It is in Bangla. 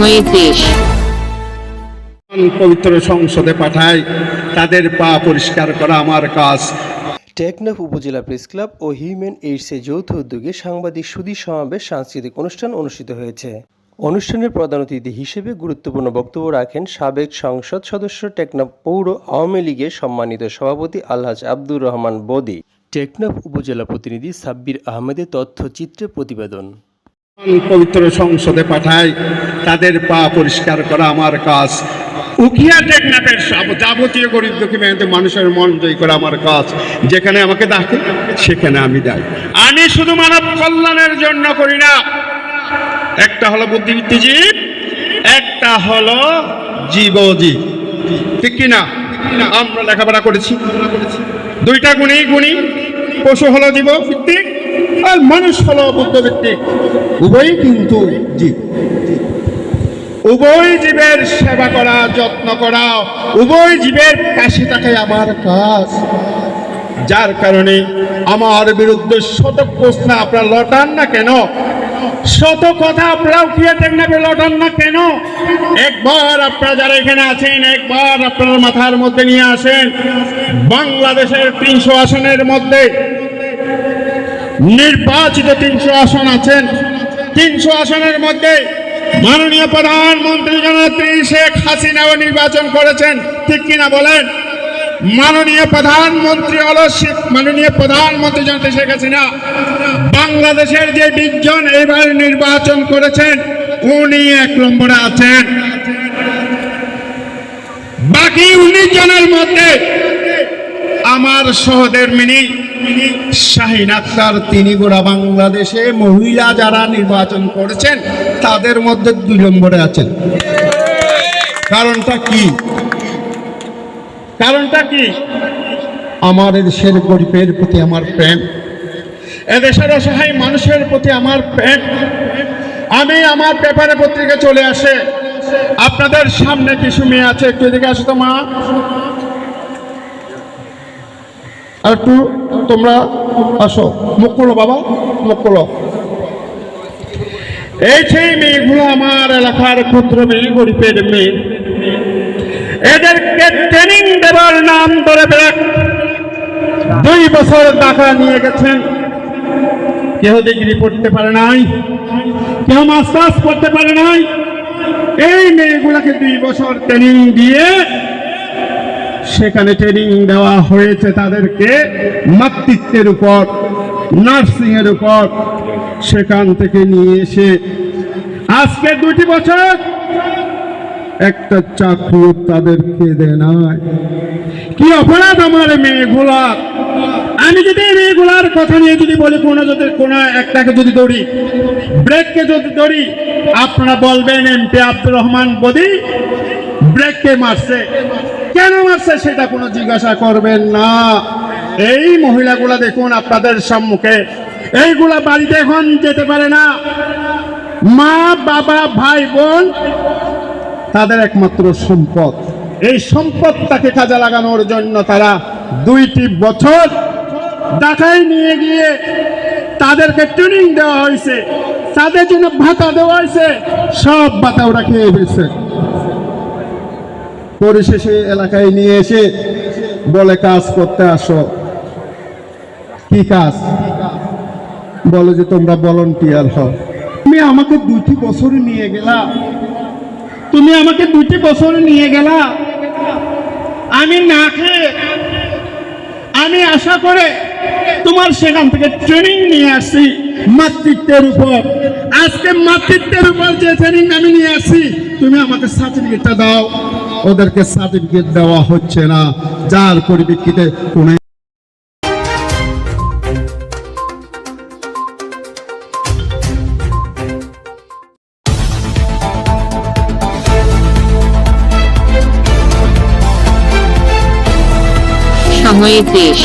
সময়ের দেশ পবিত্র সংসদে পাঠাই তাদের পা পরিষ্কার করা আমার কাজ। টেকনাফ উপজেলা প্রেস ক্লাব ও হিউম্যান এইডসের যৌথ উদ্যোগে সাংবাদিক সুধী সমাবেশ সাংস্কৃতিক অনুষ্ঠান অনুষ্ঠিত হয়েছে। অনুষ্ঠানের প্রধান অতিথি হিসেবে গুরুত্বপূর্ণ বক্তব্য রাখেন সাবেক সংসদ সদস্য টেকনাফ পৌর আওয়ামী লীগের সম্মানিত সভাপতি আলহাজ আব্দুর রহমান বদি। টেকনাফ উপজেলা প্রতিনিধি সাব্বির আহমেদের তথ্যচিত্রে প্রতিবেদন। পবিত্র সংসদে পাঠাই, তাদের পা পরিষ্কার করা আমার কাজ। উকিয়া টেকনাফের যাবতীয় গরিব দুঃখী মেহনতি মানুষের মন জয় করা আমার কাজ। যেখানে আমাকে ডাকে, সেখানে আমি যাই। আমি শুধু মানব কল্যাণের জন্য করি না। একটা হলো বুদ্ধিবৃত্তিজীব একটা হলো জীবজীব। ঠিক কি না? আমরা লেখাপড়া করেছি। দুইটা গুণেই গুণী। পশু হলো জীব ভিত্তিক মানুষ হলো বুদ্ধভিত্তিক উভয়ই কিন্তু জীব। উভয় জীবের সেবা করা, যত্ন করা, উভয় জীবের পাশে থাকাই আমার কাজ। যার কারণে আমার বিরুদ্ধে শত প্রশ্ন আপনারা লটান না কেন? শত কথা আপনারা উঠিয়ে টেকনাফে লটান না কেন? একবার আপনারা যারা এখানে আছেন, একবার আপনার মাথার মধ্যে নিয়ে আসেন। বাংলাদেশের তিনশো আসনের মধ্যে নির্বাচিত তিনশো আসন আছেন। তিনশো আসনের মধ্যে মাননীয় প্রধানমন্ত্রী জননেত্রী শেখ হাসিনাও নির্বাচন করেছেন। ঠিক কিনা বলেন? মাননীয় প্রধানমন্ত্রী হল মাননীয় প্রধানমন্ত্রী জনতা শেখ হাসিনা, বাংলাদেশের যে বিশজন এবার নির্বাচন করেছেন, উনি এক নম্বরে আছেন। বাকি উনিশ জনের মধ্যে আমার সহদের মিনি শাহিন আক্তার, তিনি গোড়া বাংলাদেশে মহিলা যারা নির্বাচন করেছেন, তাদের মধ্যে দুই নম্বরে আছেন। কারণটা কি? কারণটা কি? আমার দেশের গরিবের প্রতি আমার প্রেম। এদেশের অসহায় মানুষের প্রতি আমার প্রেম। আমি আমার পেপারে পত্রিকা চলে আসে। আপনাদের সামনে কিছু মেয়ে আছে, একটু এদিকে আসো তো মা। আর একটু তোমরা আসো। মুখ করো বাবা, মুখ করো এই সেই মেয়েগুলো আমার এলাকার ক্ষুদ্র মেয়ে গরিবের মেয়ে এদেরকে ট্রেনিং দেবার নাম ধরে দুই বছর টাকা নিয়ে গেছেন। কেউ ডিগ্রি পড়তে পারে নাই, কেউ মাস্টার্স করতে পারে নাই। এই মেয়েগুলাকে দুই বছর ট্রেনিং দিয়ে সেখানে ট্রেনিং দেওয়া হয়েছে তাদেরকে মাতৃত্বের উপর নার্সিং এর উপর, সেখান থেকে নিয়ে এসে আজকে দুটি বছর একটা চাকরি তাদেরকে দেয় নাই। কি অপরাধ আমার এই মেয়েগুলার আমি যদি মেয়েগুলার কথা নিয়ে যদি বলি কোনো যদি কোনো একটাকে যদি দৌড়ি ব্রেককে যদি দৌড়ি আপনারা বলবেন এমপি আব্দুর রহমান বদি ব্রেককে মারছে। মারছে সেটা কোনো জিজ্ঞাসা করবেন না। এই মহিলাগুলা দেখুন আপনাদের সম্মুখে। এইগুলা বাড়িতে এখন যেতে পারে না। মা, বাবা, ভাই, বোন, তাদের একমাত্র সম্পদ। এই সম্পদটাকে কাজে লাগানোর জন্য তারা দুইটি বছর ঢাকায় নিয়ে গিয়ে তাদেরকে ট্রেনিং দেওয়া হয়েছে। তাদের জন্য ভাতা দেওয়া হয়েছে। সব ভাতা ওরা খেয়ে ফেলছে। পরিশেষে এলাকায় নিয়ে এসে বলে কাজ করতে আসো। কি কাজ? বলে যে তোমরা ভলন্টিয়ার হও। তুমি আমাকে দুইটি বছর নিয়ে গেলা। তুমি আমাকে দুইটি বছর নিয়ে গেলা। আমি না খেয়ে আমি আশা করে তোমার সেখান থেকে ট্রেনিং নিয়ে আসছি মাতৃত্বের উপর। আজকে মাতৃত্বের উপর যে ট্রেনিং আমি নিয়ে আসছি, তুমি আমাকে সার্টিফিকেটটা দাও। ওদেরকে সার্টিফিকেট দেওয়া হচ্ছে না। যার পরিপ্রেক্ষিতে কোনো সময়ের দেশ